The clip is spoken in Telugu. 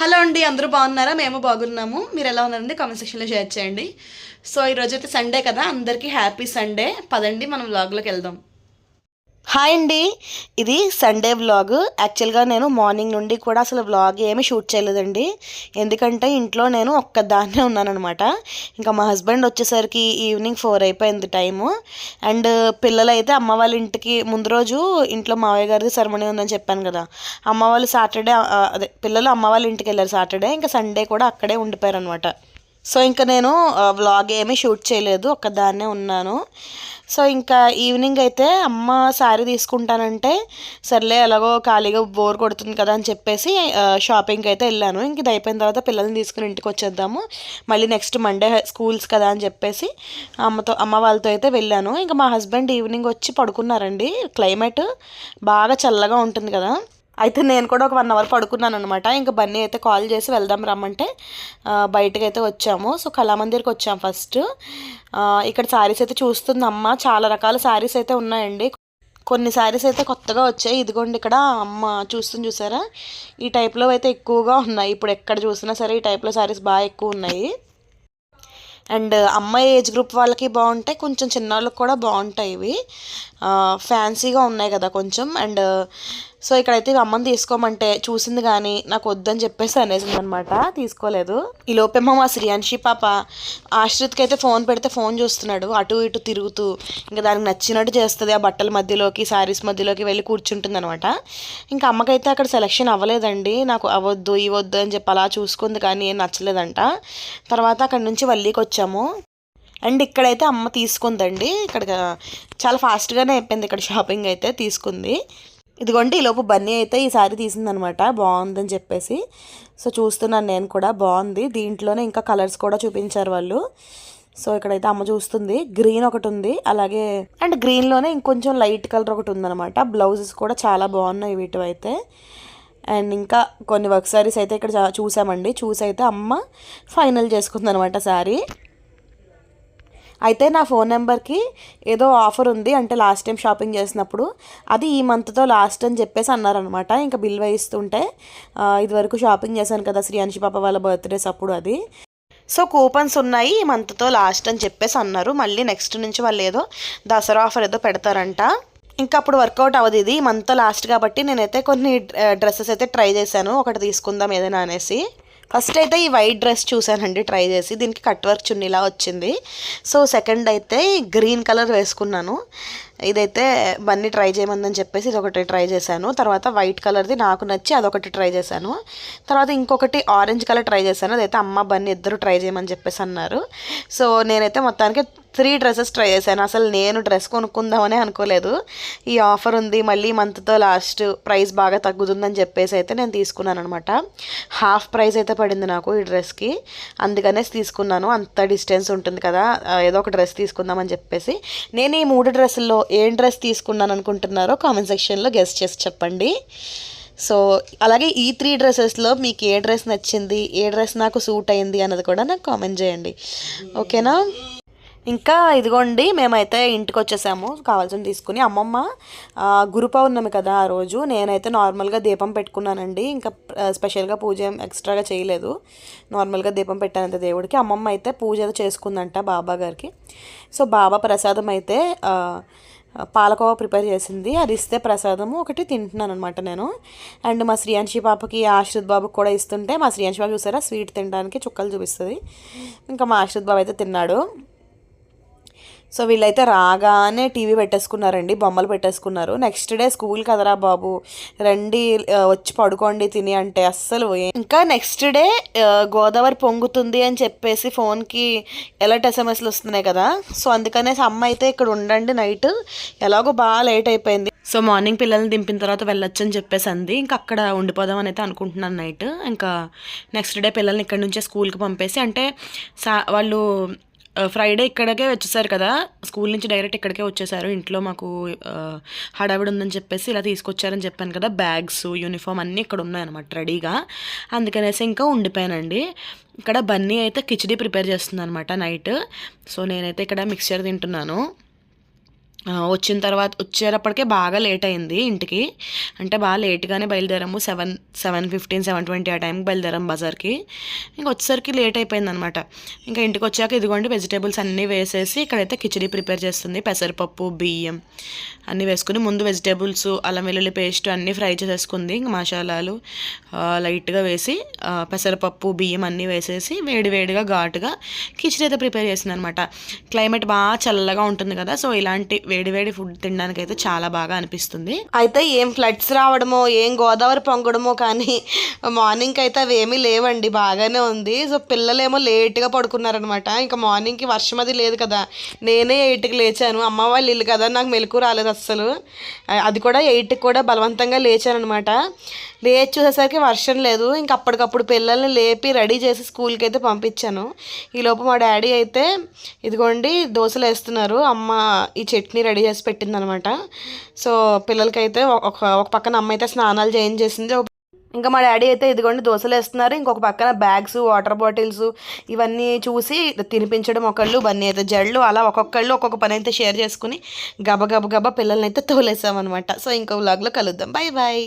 హలో అండి అందరూ బాగున్నారా? మేము బాగున్నాము. మీరు ఎలా ఉన్నారండి? కామెంట్ సెక్షన్లో షేర్ చేయండి. సో ఈరోజు అయితే సండే కదా. అందరికీ హ్యాపీ సండే పదండి మనం వ్లాగ్లోకి వెళ్దాం. హాయ్ అండి. ఇది సండే వ్లాగ్. యాక్చువల్గా నేను మార్నింగ్ నుండి కూడా అసలు వ్లాగ్ ఏమీ షూట్ చేయలేదండి. ఎందుకంటే ఇంట్లో నేను ఒక్కదాన్నే ఉన్నానన్నమాట. ఇంకా మా హస్బెండ్ వచ్చేసరికి ఈవినింగ్ ఫోర్ అయిపోయింది టైము. అండ్ పిల్లలు అయితే అమ్మ వాళ్ళ ఇంటికి ముందు రోజు ఇంట్లో మావయ్య గారిది సెరమనీ ఉందని చెప్పాను కదా. అమ్మ వాళ్ళు సాటర్డే అదే పిల్లలు అమ్మ వాళ్ళ ఇంటికి వెళ్ళారు సాటర్డే. ఇంకా సండే కూడా అక్కడే ఉండిపోయారు అనమాట సో ఇంకా నేను వ్లాగ్ ఏమీ షూట్ చేయలేదు ఒక్కదాన్నే ఉన్నాను. సో ఇంకా ఈవినింగ్ అయితే అమ్మ శారీ తీసుకుంటానంటే సర్లే ఎలాగో ఖాళీగా బోర్ కొడుతుంది కదా అని చెప్పేసి షాపింగ్కి అయితే వెళ్ళాను. ఇంక ఇది అయిపోయిన తర్వాత పిల్లల్ని తీసుకుని ఇంటికి వచ్చేద్దాము. మళ్ళీ నెక్స్ట్ మండే స్కూల్స్ కదా అని చెప్పేసి అమ్మతో అమ్మ వాళ్ళతో అయితే వెళ్ళాను. ఇంకా మా హస్బెండ్ ఈవినింగ్ వచ్చి పడుకున్నారండి. క్లైమేట్ బాగా చల్లగా ఉంటుంది కదా. అయితే నేను కూడా ఒక వన్ అవర్ పడుకున్నాను అనమాట ఇంకా బన్నీ అయితే కాల్ చేసి వెళ్దాం రమ్మంటే బయటకు అయితే వచ్చాము. సో కళామందిర్కి వచ్చాము ఫస్ట్. ఇక్కడ శారీస్ అయితే చూస్తుంది అమ్మ చాలా రకాల శారీస్ అయితే ఉన్నాయండి. కొన్ని శారీస్ అయితే కొత్తగా వచ్చాయి. ఇదిగోండి ఇక్కడ అమ్మ చూస్తుంది చూసారా? ఈ టైప్లో అయితే ఎక్కువగా ఉన్నాయి. ఇప్పుడు ఎక్కడ చూసినా సరే ఈ టైప్లో శారీస్ బాగా ఎక్కువ ఉన్నాయి. అండ్ అమ్మాయి ఏజ్ గ్రూప్ వాళ్ళకి బాగుంటాయి కొంచెం చిన్న వాళ్ళకి కూడా బాగుంటాయి ఇవి. ఫ్యాన్సీగా ఉన్నాయి కదా కొంచెం. అండ్ సో uh, ఇక్కడైతే ఇవి అమ్మని తీసుకోమంటే చూసింది కానీ నాకు వద్దని చెప్పేసి అనేసింది అనమాట తీసుకోలేదు. ఈ లోపేమో మా శ్రీయాన్షి పాప ఆశ్రిత్కి అయితే ఫోన్ పెడితే ఫోన్ చూస్తున్నాడు. అటు ఇటు తిరుగుతూ ఇంకా దానికి నచ్చినట్టు చేస్తుంది. ఆ బట్టల మధ్యలోకి శారీస్ మధ్యలోకి వెళ్ళి కూర్చుంటుంది అనమాట ఇంకా అమ్మకైతే అక్కడ సెలెక్షన్ అవ్వలేదండి. నాకు అవద్దు ఇవ్వద్దు అని చెప్పి అలా చూసుకుంది కానీ ఏం నచ్చలేదంట. తర్వాత అక్కడ నుంచి వల్లీకి వచ్చాము. అండ్ ఇక్కడైతే అమ్మ తీసుకుందండి. ఇక్కడ చాలా ఫాస్ట్గానే అయిపోయింది ఇక్కడ షాపింగ్ అయితే తీసుకుంది. ఇదిగోండి ఈలోపు బన్నీ అయితే ఈ సారీ తీసిందనమాట. బాగుందని చెప్పేసి. సో చూస్తున్నాను నేను కూడా బాగుంది. దీంట్లోనే ఇంకా కలర్స్ కూడా చూపించారు వాళ్ళు. సో ఇక్కడైతే అమ్మ చూస్తుంది. గ్రీన్ ఒకటి ఉంది. అలాగే అండ్ గ్రీన్లోనే ఇంకొంచెం లైట్ కలర్ ఒకటి ఉందనమాట. బ్లౌజెస్ కూడా చాలా బాగున్నాయి వీటివి అయితే అండ్ ఇంకా కొన్ని వర్క్ శారీస్ అయితే ఇక్కడ చూసామండి. చూసి అయితే అమ్మ ఫైనల్ చేసుకుందనమాట శారీ అయితే నా ఫోన్ నెంబర్కి ఏదో ఆఫర్ ఉంది అంటే లాస్ట్ టైం షాపింగ్ చేసినప్పుడు. అది ఈ మంత్తో లాస్ట్ అని చెప్పేసి అన్నారనమాట ఇంకా బిల్ వేయిస్తుంటే ఇదివరకు షాపింగ్ చేశాను కదా శ్రీ పాప వాళ్ళ బర్త్డేస్ అప్పుడు అది. సో కూపన్స్ ఉన్నాయి ఈ మంత్తో లాస్ట్ అని చెప్పేసి అన్నారు. మళ్ళీ నెక్స్ట్ నుంచి వాళ్ళు ఏదో దసరా ఆఫర్ ఏదో పెడతారంట. ఇంకా అప్పుడు వర్కౌట్ అవ్వదు ఇది. మంత్ లాస్ట్ కాబట్టి నేనైతే కొన్ని డ్రెస్సెస్ అయితే ట్రై చేశాను. ఒకటి తీసుకుందాం ఏదైనా అనేసి. ఫస్ట్ అయితే ఈ వైట్ డ్రెస్ చూశానండి ట్రై చేసి. దీనికి కట్ వర్క్ చున్నీలా వచ్చింది. సో సెకండ్ అయితే గ్రీన్ కలర్ వేసుకున్నాను. ఇదైతే బన్నీ ట్రై చేయమందని చెప్పేసి ఇది ఒకటి ట్రై చేశాను. తర్వాత వైట్ కలర్ది నాకు నచ్చి అదొకటి ట్రై చేశాను. తర్వాత ఇంకొకటి ఆరెంజ్ కలర్ ట్రై చేశాను. అదైతే అమ్మ బన్నీ ఇద్దరు ట్రై చేయమని చెప్పేసి అన్నారు. సో నేనైతే మొత్తానికి త్రీ డ్రెస్సెస్ ట్రై చేశాను. అసలు నేను డ్రెస్ కొనుక్కుందామనే అనుకోలేదు. ఈ ఆఫర్ ఉంది మళ్ళీ మంత్తో లాస్ట్ ప్రైస్ బాగా తగ్గుతుందని చెప్పేసి అయితే నేను తీసుకున్నాను అనమాట హాఫ్ ప్రైస్ అయితే పడింది నాకు ఈ డ్రెస్కి. అందుకనేసి తీసుకున్నాను. అంత డిస్టెన్స్ ఉంటుంది కదా ఏదో ఒక డ్రెస్ తీసుకుందామని చెప్పేసి. నేను ఈ మూడు డ్రెస్సుల్లో ఏం డ్రెస్ తీసుకున్నాను అనుకుంటున్నారో కామెంట్ సెక్షన్లో గెస్ట్ చేసి చెప్పండి. సో అలాగే ఈ త్రీ డ్రెస్సెస్లో మీకు ఏ డ్రెస్ నచ్చింది ఏ డ్రెస్ నాకు సూట్ అయింది అన్నది కూడా నాకు కామెంట్ చేయండి. ఓకేనా ఇంకా ఇదిగోండి మేమైతే ఇంటికి వచ్చేసాము. కావాల్సింది తీసుకుని అమ్మమ్మ ఆ, గురు పౌర్ణమి కదా ఆ రోజు. నేనైతే నార్మల్గా దీపం పెట్టుకున్నానండి. ఇంకా స్పెషల్గా పూజ ఏం ఎక్స్ట్రాగా చేయలేదు. నార్మల్గా దీపం పెట్టానంత దేవుడికి. అమ్మమ్మ అయితే పూజ ఏదో చేసుకుందంట బాబా గారికి. సో బాబా ప్రసాదం అయితే పాలకోవా ప్రిపేర్ చేసింది. అది ఇస్తే ప్రసాదము ఒకటి తింటున్నాను అనమాట నేను. అండ్ మా శ్రీయాంశి పాపకి ఆశ్రిత్ బాబుకి కూడా ఇస్తుంటే మా శ్రీయాంశి బాబు చూసారా? స్వీట్ తినడానికి చుక్కలు చూపిస్తుంది. ఇంకా మా ఆశ్రిత్ బాబు అయితే తిన్నాడు. సో వీళ్ళైతే రాగానే టీవీ పెట్టేసుకున్నారండి బొమ్మలు పెట్టేసుకున్నారు. నెక్స్ట్ డే స్కూల్ కదరా బాబు. రండి వచ్చి పడుకోండి తిని అంటే అస్సలు ఇంకా నెక్స్ట్ డే గోదావరి పొంగుతుంది అని చెప్పేసి ఫోన్కి ఎలర్ట్ ఎస్ఎంఎస్లు వస్తున్నాయి కదా. సో అందుకనేసి అమ్మ అయితే ఇక్కడ ఉండండి నైట్. ఎలాగో బాగా లేట్ అయిపోయింది. సో మార్నింగ్ పిల్లల్ని దింపిన తర్వాత వెళ్ళొచ్చు అని చెప్పేసి అంది. ఇంకా అక్కడ ఉండిపోదాం అని అయితే అనుకుంటున్నాను నైట్. ఇంకా నెక్స్ట్ డే పిల్లల్ని ఇక్కడ నుంచే స్కూల్కి పంపేసి అంటే సా వాళ్ళు ఫ్రైడే ఇక్కడికే వచ్చేసారు కదా. స్కూల్ నుంచి డైరెక్ట్ ఇక్కడికే వచ్చేసారు. ఇంట్లో మాకు హడావిడి ఉందని చెప్పేసి ఇలా తీసుకొచ్చారని చెప్పాను కదా. బ్యాగ్స్ యూనిఫామ్ అన్నీ ఇక్కడ ఉన్నాయన్నమాట రెడీగా అందుకనేసి ఇంకా ఉండిపోయానండి. ఇక్కడ బన్నీ అయితే కిచడీ ప్రిపేర్ చేస్తుంది అనమాట నైట్. సో నేనైతే ఇక్కడ మిక్చర్ తింటున్నాను. వచ్చిన తర్వాత వచ్చేటప్పటికే బాగా లేట్ అయింది ఇంటికి. అంటే బాగా లేట్గానే బయలుదేరాము. Seven seven fifteen seven twenty ఆ టైంకి బయలుదేరాము బజార్కి. ఇంకా వచ్చేసరికి లేట్ అయిపోయింది అనమాట ఇంకా ఇంటికి వచ్చాక ఇదిగోండి వెజిటేబుల్స్ అన్నీ వేసేసి ఇక్కడైతే కిచడీ ప్రిపేర్ చేస్తుంది. పెసరపప్పు బియ్యం అన్నీ వేసుకుని ముందు వెజిటేబుల్స్ అల్లం వెల్లుల్లి పేస్ట్ అన్నీ ఫ్రై చేసేసుకుంది. ఇంకా మసాలాలు లైట్గా వేసి పెసరపప్పు బియ్యం అన్నీ వేసేసి వేడి వేడిగా ఘాటుగా కిచడీ అయితే ప్రిపేర్ చేసింది అనమాట క్లైమేట్ బాగా చల్లగా ఉంటుంది కదా సో ఇలాంటి వేడి వేడి ఫుడ్ తినడానికి అయితే చాలా బాగా అనిపిస్తుంది. అయితే ఏం ఫ్లడ్స్ రావడమో ఏం గోదావరి పొంగడమో కానీ మార్నింగ్కి అయితే అవి ఏమీ లేవండి బాగానే ఉంది. సో పిల్లలేమో లేట్గా పడుకున్నారనమాట. ఇంకా మార్నింగ్కి వర్షం అది లేదు కదా. నేనే ఎయిట్కి లేచాను. అమ్మ వాళ్ళ ఇల్లు కదా నాకు మెలకు రాలేదు అస్సలు. అది కూడా ఎయిట్కి కూడా బలవంతంగా లేచాను అనమాట లేచి చూసేసరికి వర్షం లేదు. ఇంకా అప్పటికప్పుడు పిల్లల్ని లేపి రెడీ చేసి స్కూల్కి అయితే పంపించాను ఈలోపు మా డాడీ అయితే ఇదిగోండి దోశలు వేస్తున్నారు. అమ్మ ఈ చట్నీ రెడీ చేసి పెట్టిందనమాట. సో పిల్లలకైతే ఒక ఒక పక్కన అమ్మ అయితే స్నానాలు చేయించేసింది. ఇంకా మా డాడీ అయితే ఇదిగోండి దోశలు వేస్తున్నారు. ఇంకొక పక్కన బ్యాగ్స్ వాటర్ బాటిల్స్ ఇవన్నీ చూసి తినిపించడం ఒకళ్ళు బన్నీ అయితే జళ్ళు అలా ఒక్కొక్కళ్ళు ఒక్కొక్క పని అయితే షేర్ చేసుకుని గబగబ గబ పిల్లల్ని అయితే తోలేసామన్నమాట సో ఇంకో వ్లాగ్లో కలుద్దాం. Bye bye